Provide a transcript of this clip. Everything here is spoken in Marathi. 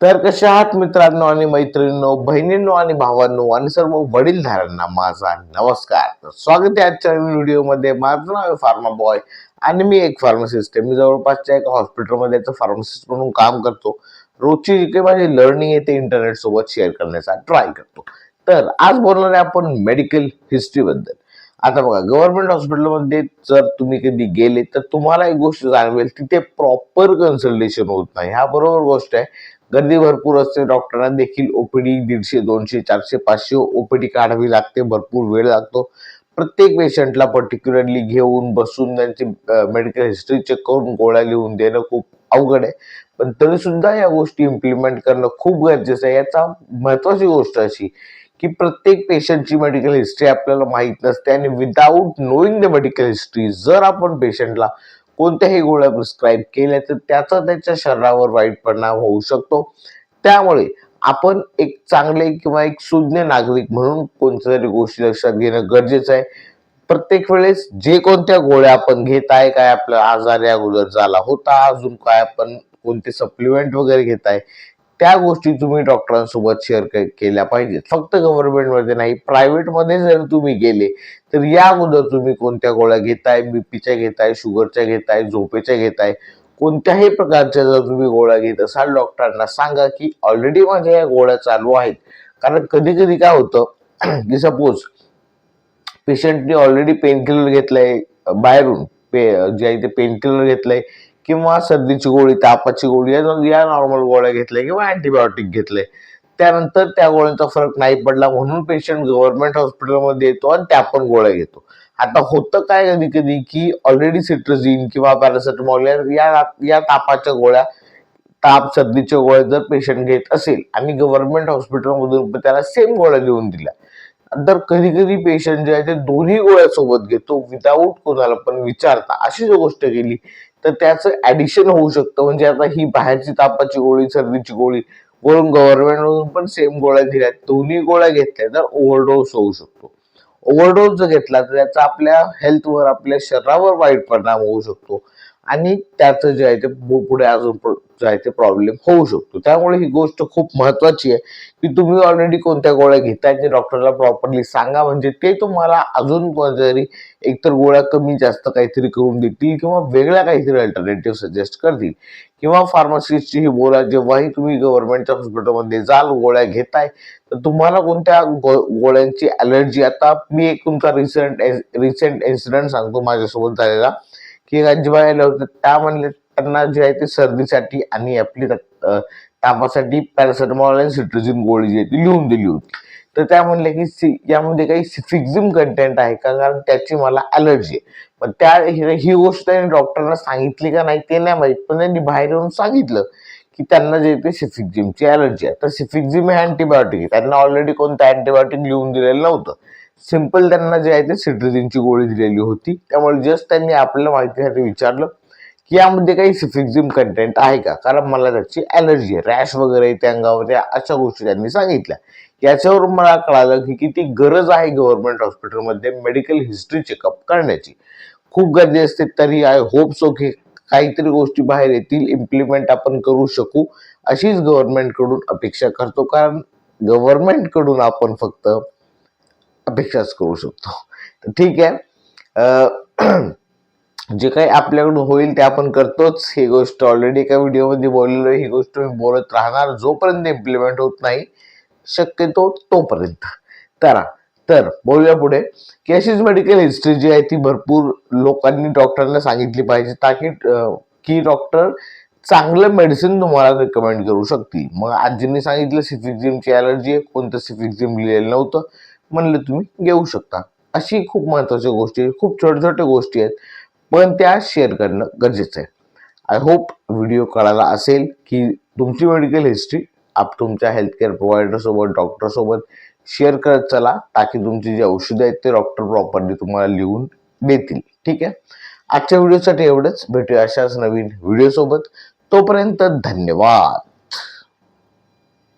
तर कसे आहात मित्रांनो आणि मैत्रिणींनो बहिणींनो आणि भावांनो आणि सर्व वडीलधारांना माझा नमस्कार. तर स्वागत आहे आजच्या व्हिडिओमध्ये. माझं नाव आहे फार्मा बॉय आणि मी एक फार्मासिस्ट आहे. मी जवळपासच्या एका हॉस्पिटलमध्ये फार्मासिस्ट म्हणून काम करतो. रोजची जी काही माझी लर्निंग आहे ते इंटरनेट सोबत शेअर करण्याचा ट्राय करतो. तर आज बोलणार आहे आपण मेडिकल हिस्ट्रीबद्दल आता बघा गव्हर्नमेंट हॉस्पिटलमध्ये जर तुम्ही कधी गेले तर तुम्हाला एक गोष्ट जाणवेल तिथे प्रॉपर कन्सल्टेशन होत नाही. ह्या बरोबर गोष्ट आहे. गर्दी भरपूर असते. डॉक्टरांना देखील ओपीडी दीडशे दोनशे चारशे पाचशे ओपीडी काढावी लागते. भरपूर वेळ लागतो. प्रत्येक पेशंटला पर्टिक्युलरली घेऊन बसून त्यांची मेडिकल हिस्ट्री चेक करून गोळ्या लिहून देणं खूप अवघड आहे. पण तरी सुद्धा या गोष्टी इम्प्लिमेंट करणं खूप गरजेचं आहे. याचा महत्वाची गोष्ट अशी की प्रत्येक पेशंटची मेडिकल हिस्ट्री आपल्याला माहीत नसते आणि without knowing the medical history जर आपण पेशंटला कोणत्याही गोळ्या प्रिस्क्राईब केल्या तर त्याचा त्याच्या शरीरावर वाईट परिणाम होऊ शकतो. त्यामुळे आपण एक चांगले किंवा एक सुज्ञ नागरिक म्हणून कोणत्या तरी गोष्टी लक्षात घेणं गरजेचं आहे. प्रत्येक वेळेस जे कोणत्या गोळ्या आपण घेत आहे काय आपला आजार या अगोदर झाला होता अजून काय आपण कोणते सप्लिमेंट वगैरे घेत आहे त्या गोष्टी तुम्ही डॉक्टरांसोबत शेअर केल्या पाहिजेत. फक्त गव्हर्नमेंटमध्ये नाही प्रायव्हेटमध्ये जर तुम्ही गेले तर या अगोदर तुम्ही कोणत्या गोळ्या घेताय? बीपीच्या घेताय शुगरच्या घेताय झोपेच्या घेताय? कोणत्याही प्रकारच्या जर तुम्ही गोळ्या घेत असाल डॉक्टरांना सांगा की ऑलरेडी माझ्या या गोळ्या चालू आहेत. कारण कधी कधी काय होतं की सपोज पेशंटने ऑलरेडी पेन किलर घेतलंय बाहेरून पे जे आहे ते पेन किलर घेतलंय किंवा सर्दीची गोळी तापाची गोळी या या नॉर्मल गोळ्या घेतल्या किंवा अँटीबायोटिक घेतले. त्यानंतर त्या गोळ्यांचा फरक नाही पडला म्हणून पेशंट गव्हर्नमेंट हॉस्पिटलमध्ये येतो आणि त्या पण गोळ्या घेतो. आता होतं काय कधी कधी की ऑलरेडी सिट्रझिन किंवा पॅरासिटामॉल या या तापाच्या गोळ्या ताप सर्दीच्या गोळ्या जर पेशंट घेत असेल आणि गव्हर्नमेंट हॉस्पिटलमधून त्याला सेम गोळ्या लिहून दिल्या. तर कधी कधी पेशंट जे आहे ते दोन्ही गोळ्या सोबत घेतो विदाऊट कोणाला पण विचारता. अशी जर गोष्ट केली तर त्याचं ऍडिशन होऊ शकतं. म्हणजे आता ही बाहेरची तापाची गोळी सर्दीची गोळी वरून गव्हर्नमेंट पण सेम गोळ्या दिल्या दोन्ही गोळ्या घेतल्या तर ओव्हरडोस होऊ शकतो. ओव्हरडोस जर घेतला तर त्याचा आपल्या हेल्थवर आपल्या शरीरावर वाईट परिणाम होऊ शकतो. आणि त्याचं जे आहे ते पुढे अजून जे आहे ते प्रॉब्लेम होऊ शकतो. त्यामुळे ही गोष्ट खूप महत्वाची आहे की तुम्ही ऑलरेडी कोणत्या गोळ्या घेताय ते डॉक्टरला प्रॉपरली सांगा. म्हणजे ते तुम्हाला अजून कोणतरी एकतर गोळ्या कमी जास्त काहीतरी करून देतील किंवा वेगळ्या काहीतरी अल्टरनेटिव्ह सजेस्ट करतील. किंवा फार्मासिस्टची ही बोला जेव्हाही तुम्ही गव्हर्नमेंटच्या हॉस्पिटलमध्ये जाल गोळ्या घेताय तर तुम्हाला कोणत्या गोळ्यांची अलर्जी आता मी एक तुमचा रिसेंट रिसेंट इन्सिडेंट सांगतो माझ्यासोबत झालेला. की अजिबात आले होतं त्या म्हणले त्यांना जे आहे ते सर्दीसाठी आणि आपली तापासाठी पॅरासिटामॉल आणि सिट्रोजिन गोळी जी आहे ती लिहून दिली होती. तर त्या म्हणल्या की सी यामध्ये काही सिफिक्झिम कंटेंट आहे का? कारण त्याची मला अलर्जी आहे. पण त्या ही गोष्ट त्यांनी डॉक्टरना सांगितली का नाही ते नाही माहीत पण त्यांनी बाहेर येऊन सांगितलं की त्यांना जे ते सिफिक्झिमची अलर्जी आहे. तर सिफिक्झिम हे अँटीबायोटिक आहे. त्यांना ऑलरेडी कोणतं अँटीबायोटिक लिहून दिलेलं नव्हतं. सिंपल त्यांना जे आहे ते सिट्रिजिनची गोळी दिलेली होती. त्यामुळे जस्ट त्यांनी आपल्याला माहितीसाठी विचारलं की यामध्ये काही सिफिक्झिम कंटेंट आहे का? कारण मला त्याची ॲलर्जी आहे. रॅश वगैरे त्या अंगावर अशा गोष्टी त्यांनी सांगितल्या. याच्यावरून मला कळालं की किती गरज आहे गव्हर्नमेंट हॉस्पिटलमध्ये मेडिकल हिस्ट्री चेकअप करण्याची. खूप गर्दी असते तरी आय होप सो की काहीतरी गोष्टी बाहेर येतील इम्प्लिमेंट आपण करू शकू अशीच गव्हर्नमेंटकडून अपेक्षा करतो. कारण गव्हर्नमेंटकडून आपण फक्त अपेक्षाच करू शकतो. ठीक आहे. जे काही आपल्याकडून होईल ते आपण करतोच. ही गोष्ट ऑलरेडी एका व्हिडिओमध्ये बोललेलो ही गोष्ट मी बोलत राहणार जोपर्यंत इम्प्लिमेंट होत नाही शक्यतो तोपर्यंत. तर तर बोलूया पुढे. की अशीच मेडिकल हिस्ट्री जी आहे ती भरपूर लोकांनी डॉक्टरांना सांगितली पाहिजे. ताकी की डॉक्टर चांगलं मेडिसिन तुम्हाला रिकमेंड करू शकतील. मग आजींनी सांगितलं सिफिक्झिमची अलर्जी आहे. कोणतं सिफिक्झिम लिहिलेलं नव्हतं. म्हणलं तुम्ही घेऊ शकता. अशी खूप महत्त्वाच्या गोष्टी आहेत खूप छोट्या छोट्या गोष्टी आहेत. पण त्या शेअर करणं गरजेचं आहे. आय होप व्हिडिओ कळाला असेल की तुमची मेडिकल हिस्ट्री आप तुमच्या हेल्थकेअर प्रोव्हायडरसोबत डॉक्टरसोबत शेअर करत चला. ताकी तुमची जी औषधं आहेत ते डॉक्टर प्रॉपरली तुम्हाला लिहून देतील. ठीक आहे? आजच्या व्हिडिओसाठी एवढंच. भेटूया अशाच नवीन व्हिडिओसोबत तोपर्यंत धन्यवाद.